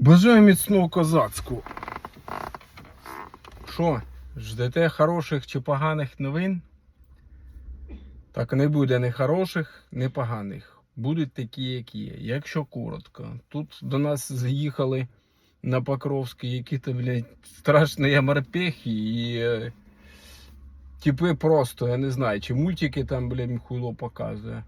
Бажаю міцного козацьку. Що, ждете хороших чи поганих новин? Так не буде ні хороших, ні поганих. Будуть такі, які є. Якщо коротко, тут до нас заїхали на Покровський які-то, блядь, страшні морпехи і е, типи просто, я не знаю, чи мультики там, блядь, хуйло показує.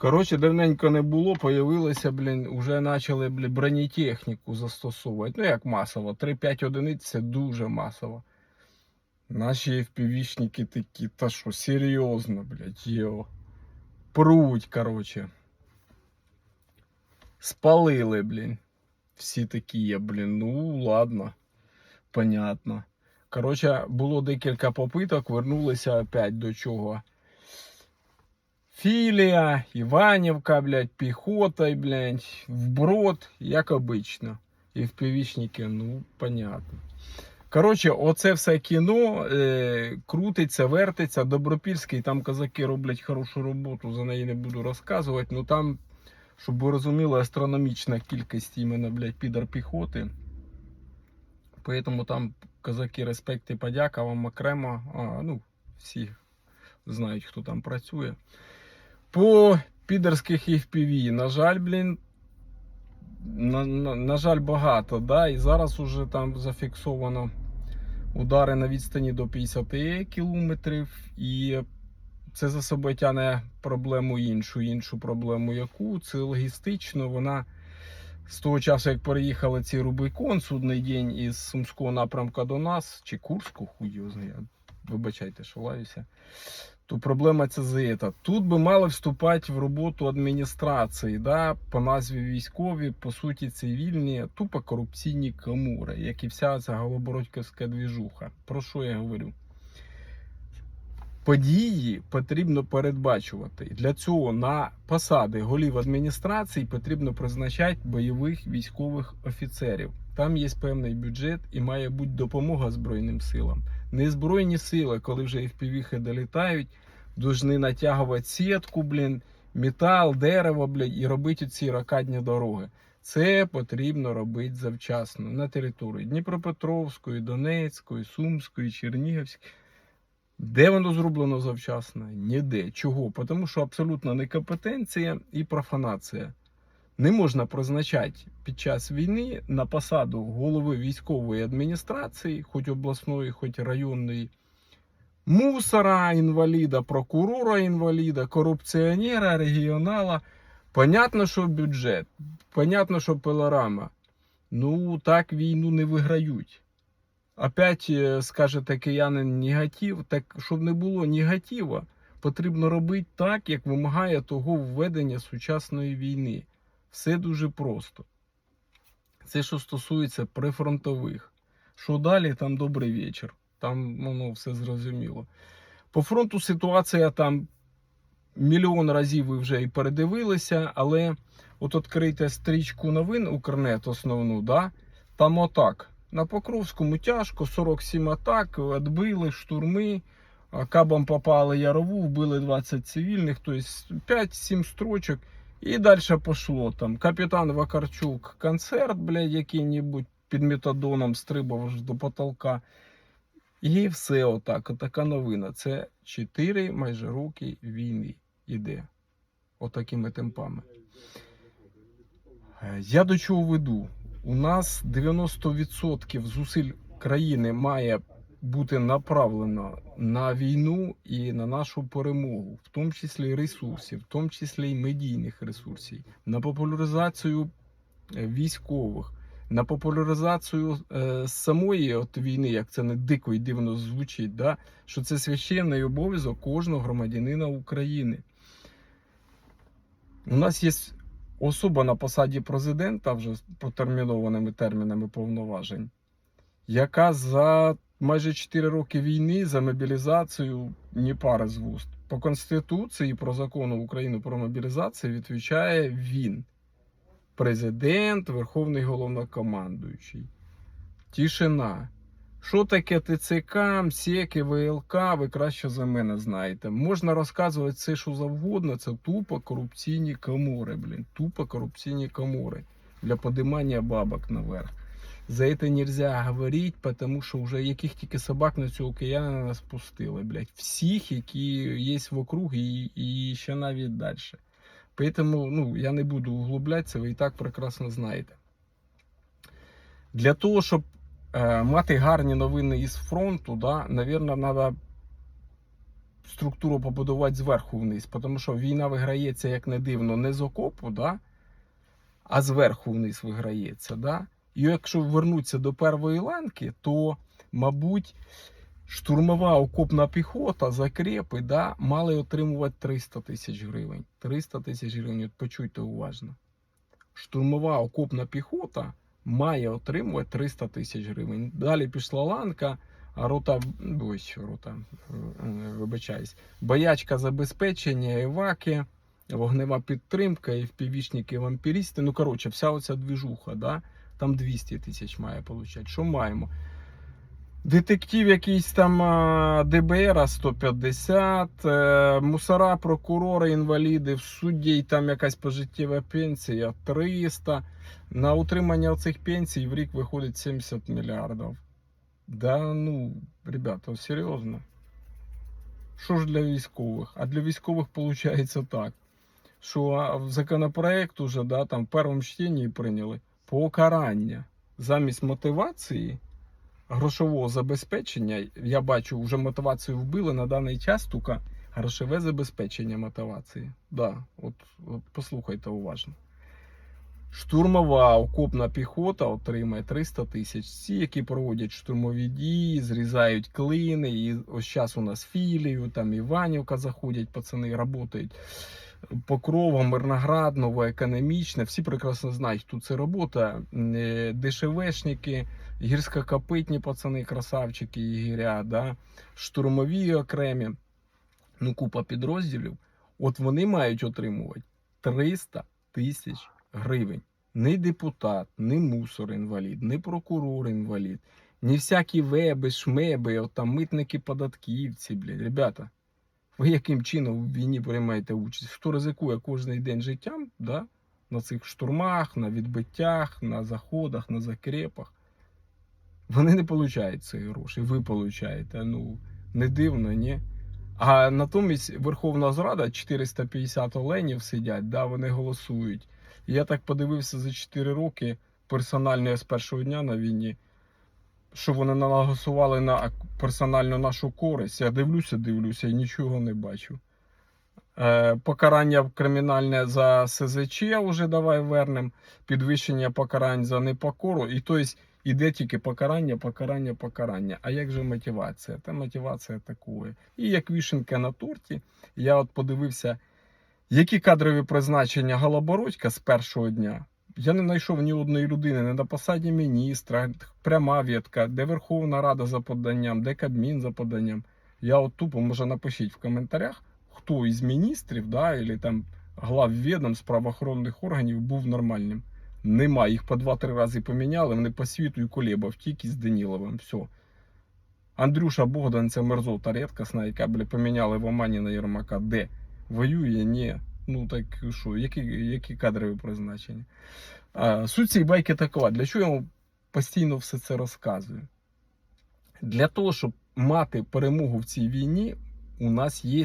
Коротше, давненько не було, появилося, блін, вже почали блін, бронетехніку застосовувати. Ну, як масово. 3-5 одиниць це дуже масово. Наші FPV-шники такі, та що, серйозно, блядь, йо. Пруть, коротше. Спалили, блін. Всі такі є, блін. Ну, ладно. Понятно. Коротше, було декілька попиток, вернулися опять до чого. Філія, Іванівка, блядь, піхота, блядь, вброд, як обично. І впівічники, ну, понятно. Коротше, оце все кіно е, крутиться, вертиться. Добропільський, там козаки роблять хорошу роботу, за неї не буду розказувати. Ну там, щоб ви розуміли, астрономічна кількість іменно, блядь, підар піхоти. Поэтому там козаки, респект і подяка вам окремо. А, ну, всі знають, хто там працює. По підерських FPV, на жаль, блін, на, на, на жаль, багато, да, і зараз уже там зафіксовано удари на відстані до 50 кілометрів, і це за собою тягне проблему іншу. Іншу проблему яку? Це логістично, вона з того часу, як переїхали ці Рубикон судний день із Сумського напрямка до нас, чи Курську, хуй його знає, вибачайте, що лаюся то проблема це за. Тут би мали вступати в роботу адміністрації, да, по назві військові, по суті, цивільні, тупо корупційні камури, як і вся ця голобородьківська двіжуха. Про що я говорю? Події потрібно передбачувати. Для цього на посади голів адміністрації потрібно призначати бойових військових офіцерів. Там є певний бюджет і має бути допомога Збройним силам. Незбройні сили, коли вже FPV-хи долітають, повинні натягувати сітку, блін, метал, дерево, блін, і робити ці ракадні дороги. Це потрібно робити завчасно на території Дніпропетровської, Донецької, Сумської, Чернігівської. Де воно зроблено завчасно? Ніде. Чого? Тому що абсолютно некомпетенція і профанація. Не можна призначати під час війни на посаду голови військової адміністрації, хоч обласної, хоч районної, мусора, інваліда, прокурора інваліда, корупціонера, регіонала. Понятно, що бюджет, понятно, що пилорама. Ну, так війну не виграють. Опять е, скажете киянин негатив, так щоб не було негатива, потрібно робити так, як вимагає того введення сучасної війни. Все дуже просто. Це що стосується прифронтових. Що далі, там добрий вечір. Там воно все зрозуміло. По фронту ситуація там мільйон разів ви вже і передивилися, але от відкрийте стрічку новин Укрнет основну, да? там отак. На Покровському тяжко, 47 атак, відбили штурми, кабом попали Ярову, вбили 20 цивільних, тобто 5-7 строчок. І далі пішло там. Капітан Вакарчук, концерт, блядь, який-небудь під метадоном стрибав аж до потолка. І все отак. Отака новина. Це 4 майже роки війни іде. Отакими темпами. Я до чого веду? У нас 90% зусиль країни має бути направлено на війну і на нашу перемогу, в тому числі ресурсів, в тому числі й медійних ресурсів, на популяризацію е, військових, на популяризацію е, самої от війни, як це не дико і дивно звучить, да? що це священний обов'язок кожного громадянина України. У нас є особа на посаді президента вже з протермінованими термінами повноважень, яка за майже 4 роки війни за мобілізацію ні пари з вуст. По Конституції про закону України про мобілізацію відповідає він, президент, Верховний головнокомандуючий. Тишина. Що таке ТЦК, МСЕКи, ВЛК, ви краще за мене знаєте. Можна розказувати все, що завгодно, це тупо корупційні камори, блін. Тупо корупційні камори. для подимання бабок наверх. За это нельзя говорить, потому що вже яких тільки собак на цю океана спустили, блядь. Всіх, які є вокруг і, і ще навіть далі. Поэтому ну, я не буду углублятися, ви і так прекрасно знаєте. Для того, щоб е, мати гарні новини із фронту, да, навірно, треба структуру побудувати зверху вниз. Тому що війна виграється, як не дивно, не з окопу, да, а зверху вниз виграється. Да. І якщо вернутися до першої ланки, то, мабуть, штурмова окопна піхота, закрепи, да, мали отримувати 300 тисяч гривень. 300 тисяч гривень, от почуйте уважно. Штурмова окопна піхота має отримувати 300 тисяч гривень. Далі пішла ланка, а рота, що рота, вибачаюсь, боячка забезпечення, еваки, вогнева підтримка, і впівічники вампірісти. Ну, коротше, вся оця двіжуха, да, там 200 тисяч має получати. Що маємо? Детектив якийсь там ДБР 150, е, мусора, прокурори, інваліди, в суддей там якась пожиттєва пенсія 300. На утримання цих пенсій в рік виходить 70 мільярдів. Да ну, ребята, серйозно. Що ж для військових? А для військових виходить так, що законопроект уже да, там в першому чтенні прийняли покарання замість мотивації грошового забезпечення. Я бачу, вже мотивацію вбили на даний час, тільки грошове забезпечення мотивації. Да, от, от послухайте уважно. Штурмова окопна піхота отримає 300 тисяч. Ці, які проводять штурмові дії, зрізають клини. І ось зараз у нас філію, там Іванівка заходять, пацани працюють. Покрова, Мирноград, Новоекономічне. Всі прекрасно знають, тут це робота. Е, ДШВшники, гірськокопитні пацани, красавчики, ігіря, да? штурмові окремі, ну купа підрозділів. От вони мають отримувати 300 тисяч гривень. Ні депутат, ні мусор інвалід, ні прокурор інвалід, ні всякі веби, шмеби, от там митники, податківці, блядь. Ребята, ви яким чином в війні приймаєте участь? Хто ризикує кожен день життям да? на цих штурмах, на відбиттях, на заходах, на закрепах? Вони не получають ці гроші, ви получаєте. Ну, не дивно, ні? А натомість Верховна Зрада 450 оленів сидять, да, вони голосують. Я так подивився за 4 роки персонально я з першого дня на війні, що вони наголосували на персонально нашу користь. Я дивлюся, дивлюся і нічого не бачу. Е, покарання кримінальне за СЗЧ вже давай вернем. Підвищення покарань за непокору. І тобто іде тільки покарання, покарання, покарання. А як же мотивація? Та мотивація такої. І як вішенка на торті, я от подивився. Які кадрові призначення Голобородька з першого дня? Я не знайшов ні одної людини, не на посаді міністра, пряма відка, де Верховна Рада за поданням, де Кабмін за поданням. Я от тупо, може, напишіть в коментарях, хто із міністрів, да, або там глав відомств правоохоронних органів був нормальним. Нема, їх по два-три рази поміняли, вони по світу і колеба втік із Даніловим. Все. Андрюша Богдан, це мерзота рідкісна, яка бля, поміняли в Омані на Єрмака. Де? Воює, ні. Ну так що, які, які кадрові призначення? А, суть цієї байки такова. Для чого я вам постійно все це розказую? Для того, щоб мати перемогу в цій війні, у нас є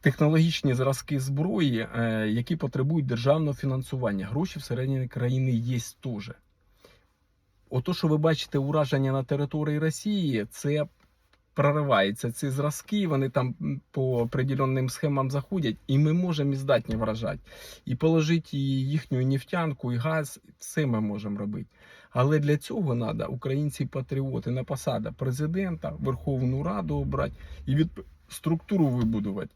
технологічні зразки зброї, е, які потребують державного фінансування. Гроші всередині країни є теж. Ото, що ви бачите ураження на території Росії, це прориваються ці зразки, вони там по определенним схемам заходять, і ми можемо і здатні вражати. І положити їхню нефтянку, і газ, все ми можемо робити. Але для цього треба українці-патріоти на посаду президента, Верховну Раду обрати і від структуру вибудувати.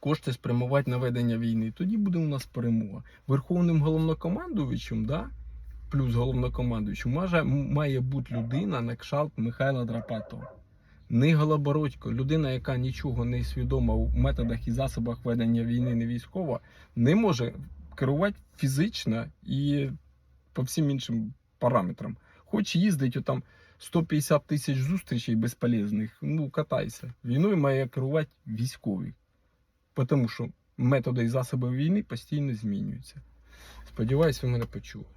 Кошти спрямувати на ведення війни. Тоді буде у нас перемога. Верховним головнокомандувачем, да, плюс головнокомандуючим, може, має бути людина на кшалт Михайла Драпатова. Не Голобородько, людина, яка нічого не свідома у методах і засобах ведення війни, не військова, не може керувати фізично і по всім іншим параметрам. Хоч їздить отам 150 тисяч зустрічей безполезних, ну катайся. Війною має керувати військовий. Тому що методи і засоби війни постійно змінюються. Сподіваюсь, ви мене почули.